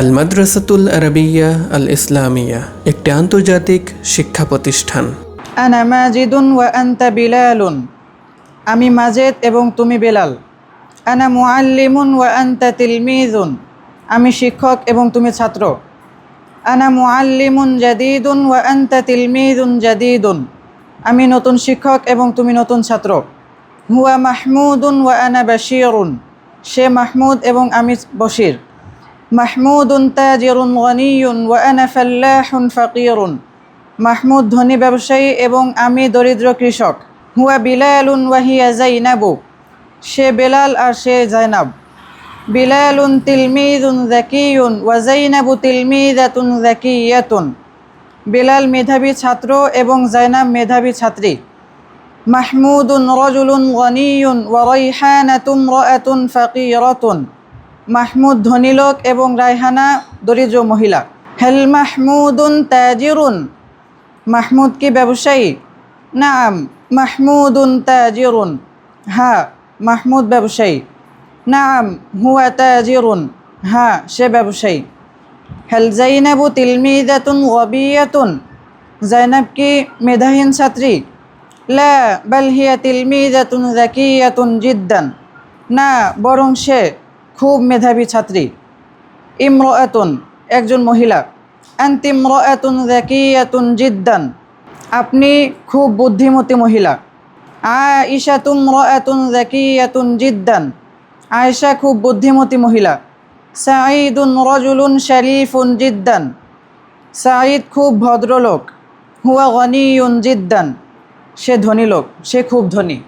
আল মাদ্রাসাতুল আরবিয়া আল ইসলামিয়া একটি আন্তর্জাতিক শিক্ষা প্রতিষ্ঠান। আনা মাজিদুন ওয়া আনতা বিলালুন আমি মাজেদ এবং তুমি বেলাল। আনা মুআল্লিমুন ওয়া আনতা তিলমিজুন আমি শিক্ষক এবং তুমি ছাত্র। আনা মুআল্লিমুন জাদিদুন ওয়া আনতা তিলমিজুন জাদিদুন আমি নতুন শিক্ষক এবং তুমি নতুন ছাত্র। হুয়া মাহমুদুন ওয়া আনা বাশিরুন সে মাহমুদ এবং আমি বশির। মাহমুদুন তাজিরুন, গনিয়ুন, ওয়া আনা ফাল্লাহুন ফাকিরুন। মাহমুদ ধনী ব্যবসায়ী এবং আমি দরিদ্র কৃষক। হুয়া বিলালুন ওয়াহিয়া জাইনাবু সে বেলাল আর সে জাইনাব বিলালুন তিলমিদুন জাকিয়ুন ওয়া জাইনাবু তিলমিদাতুন জাকিয়াতুন বেলাল মেধাবী ছাত্র এবং জাইনাব মেধাবী ছাত্রী। মাহমুদুন রজুলুন গনিয়ুন ওয়া রাইহানাতুম রাআতুন ফাকিরাতুন। মাহমুদ ধনী লোক এবং রায়হানা দরিদ্র মহিলা। হেল মাহমুদুন তাজিরুন। মাহমুদ কি ব্যবসায়ী? নাম, মাহমুদুন তাজিরুন। হ্যাঁ মাহমুদ ব্যবসায়ী। নাম, হুয়া তাজিরুন। হ্যাঁ সে ব্যবসায়ী। হেল জাইনাবু তিলমিদাতুন গবিয়াতুন জাইনাব কি মেধাহীন ছাত্রী? লা, বাল হিয়া তিলমিদাতুন জাকিয়াতুন জিদ্দান। না, বরং সে খুব মেধাবী ছাত্রী। ইমরাতুন, একজন মহিলা। আন্তিমরাতুন জাকিয়াতুন জিদ্দান। আপনি খুব বুদ্ধিমতী মহিলা। আয়েশা তুমরাতুন জাকিয়াতুন জিদ্দান। আয়েশা খুব বুদ্ধিমতী মহিলা। সাঈদুন রজুলুন শরীফুন জিদ্দান। সাঈদ খুব ভদ্রলোক। হুয়া গনিয়ুন জিদ্দান। সে ধনী লোক, সে খুব ধনী।